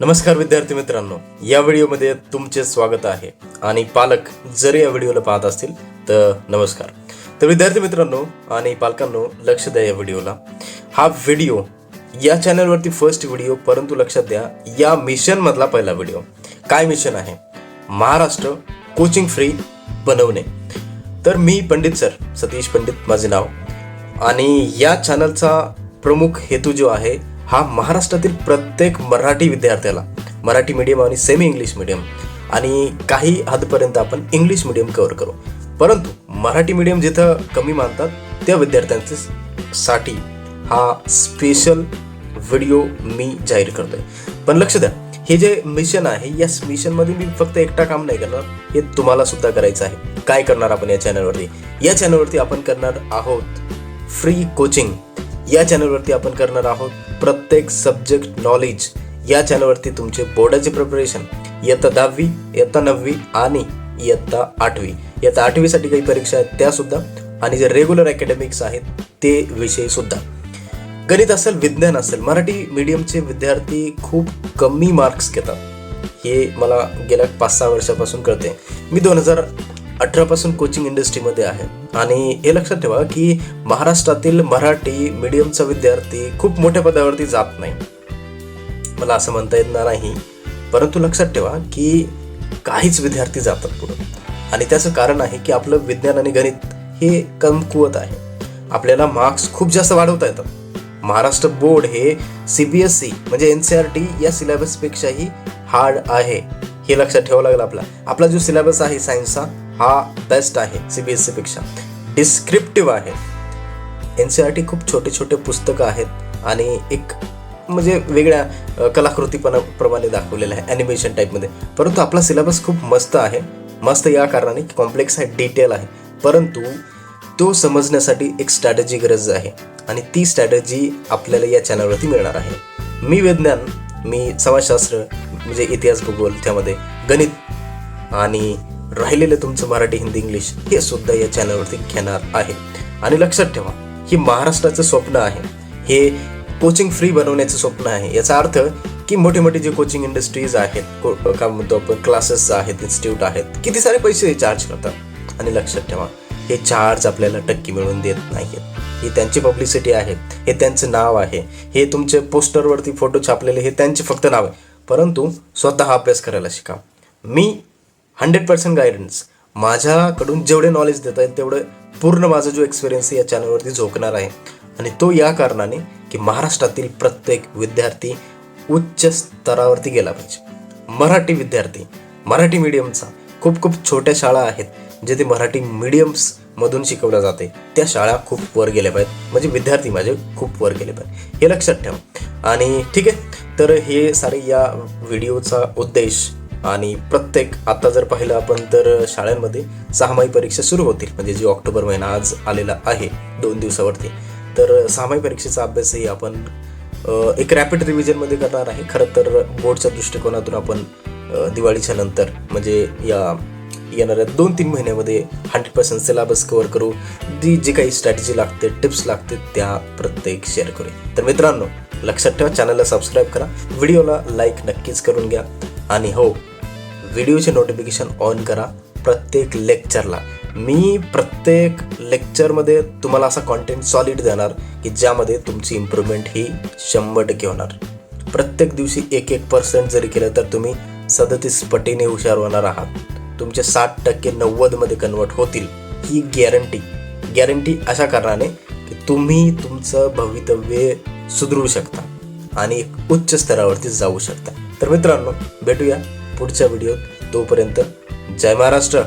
नमस्कार विद्यार्थी मित्रांनो या व्हिडिओमध्ये तुमचे स्वागत आहे. आणि पालक जर या व्हिडिओला पाहत असतील तर नमस्कार. तर विद्यार्थी मित्रांनो आणि पालकांनो लक्ष द्या या व्हिडिओला. हा व्हिडिओ या चॅनलवरती फर्स्ट व्हिडिओ परंतु लक्षात द्या या मिशनमधला पहिला व्हिडिओ. काय मिशन आहे? महाराष्ट्र कोचिंग फ्री बनवणे. तर मी पंडित सर सतीश पंडित माझे नाव. आणि या चॅनलचा प्रमुख हेतू जो आहे हा महाराष्ट्रातील प्रत्येक मराठी विद्यार्थ्याला मराठी मीडियम आणि सेमी इंग्लिश मीडियम आणि काही हदपर्यंत आपण इंग्लिश मीडियम कव्हर करू. परंतु मराठी मीडियम जिथं कमी मानतात त्या विद्यार्थ्यांचे साठी हा स्पेशल व्हिडिओ मी जाहीर करतोय. पण लक्ष द्या हे जे मिशन आहे या मिशनमध्ये मी फक्त एकटा काम नाही करणार हे तुम्हाला सुद्धा करायचं आहे. काय करणार आपण या चॅनलवरती या चॅनलवरती आपण करणार आहोत फ्री कोचिंग या चॅनलवरती आपण करणार आहोत प्रत्येक सब्जेक्ट नॉलेज या चॅनलवरती तुमचे बोर्डाचे प्रिपरेशन इयत्ता दहावी इयत्ता नववी आणि इयत्ता आठवी. इयत्ता आठवीसाठी काही परीक्षा आहेत त्यासुद्धा आणि जे रेग्युलर अकॅडमिक्स आहेत ते विषयसुद्धा गणित असेल विज्ञान असेल मराठी मीडियमचे विद्यार्थी खूप कमी मार्क्स घेतात. हे मला गेल्या पाच सहा वर्षापासून कळते मी दोन हजार अठरापासून कोचिंग इंडस्ट्रीमध्ये आहे. आणि हे लक्षात ठेवा की महाराष्ट्रातील मराठी मीडियमचा विद्यार्थी खूप मोठ्या पदावरती जात नाही. मला असं म्हणता येणार नाही. परंतु लक्षात ठेवा की काहीच विद्यार्थी जातात पुढं. आणि त्याचं कारण आहे की आपलं विज्ञान आणि गणित हे कमकुवत आहे. आपल्याला मार्क्स खूप जास्त वाढवता येतात. महाराष्ट्र बोर्ड हे सी बी एस सी म्हणजे एन सी आर टी या सिलेबसपेक्षाही हार्ड आहे. हे लक्षात ठेवावं लागेल आपला. आपला जो सिलेबस आहे सायन्सचा हा बेस्ट आहे सी बी एस सीपेक्षा डिस्क्रिप्टिव्ह आहे. एन सी आर टी खूप छोटे छोटे पुस्तकं आहेत आणि एक म्हणजे वेगळ्या कलाकृतीपणा प्रमाणे दाखवलेलं आहे ॲनिमेशन टाईपमध्ये परंतु आपला सिलेबस खूप मस्त आहे. मस्त या कारणाने कॉम्प्लेक्स आहे डिटेल आहे. परंतु तो समजण्यासाठी एक स्ट्रॅटजी गरज आहे आणि ती स्ट्रॅटजी आपल्याला या चॅनलवरती मिळणार आहे. मी विज्ञान मी समाजशास्त्र म्हणजे इतिहास भूगोल त्यामध्ये गणित आणि राहिलेलं तुमचं मराठी हिंदी इंग्लिश हे सुद्धा या चॅनलवरती घेणार आहे. आणि लक्षात ठेवा ही महाराष्ट्राचं स्वप्न आहे. हे कोचिंग फ्री बनवण्याचं स्वप्न आहे. याचा अर्थ की मोठे मोठे जे कोचिंग इंडस्ट्रीज आहेत को- काय म्हणतो आपण क्लासेस आहेत इन्स्टिट्यूट आहेत किती सारे पैसे चार्ज करतात? आणि लक्षात ठेवा हे चार्ज आपल्याला टक्के मिळवून देत नाहीत. ही त्यांची पब्लिसिटी आहे हे त्यांचं नाव आहे हे तुमचे पोस्टरवरती फोटो छापलेले हे त्यांचे फक्त नाव आहे. परंतु स्वतः अभ्यास करायला शिका. मी हंड्रेड पर्सेंट गायडन्स माझ्याकडून जेवढे नॉलेज देता येईल तेवढं पूर्ण माझा जो एक्सपिरियन्स या चॅनलवरती झोकणार आहे. आणि तो या कारणाने की महाराष्ट्रातील प्रत्येक विद्यार्थी उच्च स्तरावरती गेला पाहिजे. मराठी विद्यार्थी मराठी मीडियमचा खूप खूप छोट्या शाळा आहेत जे ते मराठी मीडियम्स मधून शिकवल्या जाते. त्या शाळा खूप वर गेल्या पाहिजेत. म्हणजे विद्यार्थी माझे खूप वर गेले पाहिजे हे लक्षात ठेवा. आणि ठीक आहे तर हे सारे या व्हिडिओचा उद्देश आणि प्रत्येक आता जर पाहिलं आपण तर शाळांमध्ये सहामाही परीक्षा सुरू होतील. म्हणजे जी ऑक्टोबर महिना आज आलेला आहे दोन दिवसावरती. तर सहामाही परीक्षेचा अभ्यासही आपण एक रॅपिड रिव्हिजनमध्ये करणार आहे. खरं तर बोर्डच्या दृष्टिकोनातून आपण दिवाळीच्या नंतर म्हणजे या येणाऱ्या दोन तीन महिन्यामध्ये हंड्रेड पर्सेंट सिलेबस कव्हर करू. जी जी काही स्ट्रॅटेजी लागते टिप्स लागते त्या प्रत्येक शेअर करू तर मित्रांनो लक्षात ठेवा चॅनलला सबस्क्राईब करा. व्हिडिओला लाईक नक्कीच करून घ्या. आणि हो व्हिडिओचे नोटिफिकेशन ऑन करा प्रत्येक लेक्चरला मी प्रत्येक लेक्चरमध्ये तुम्हाला असा कॉन्टेंट सॉलिड देणार की ज्यामध्ये तुमची इम्प्रूव्हमेंट ही शंभर टक्के होणार. प्रत्येक दिवशी एक एक पर्सेंट जरी केलं तर तुम्ही सदतीस पटीने हुशार होणार आहात. तुमचे साठ टक्के नव्वदमध्ये कन्वर्ट होतील ही गॅरंटी गॅरंटी अशा कारणाने की तुम्ही तुमचं भवितव्य सुधरू शकता आणि एक उच्च स्तरावरती जाऊ शकता. तर मित्रांनो भेटूया पुढच्या व्हिडिओत. तोपर्यंत जय महाराष्ट्र.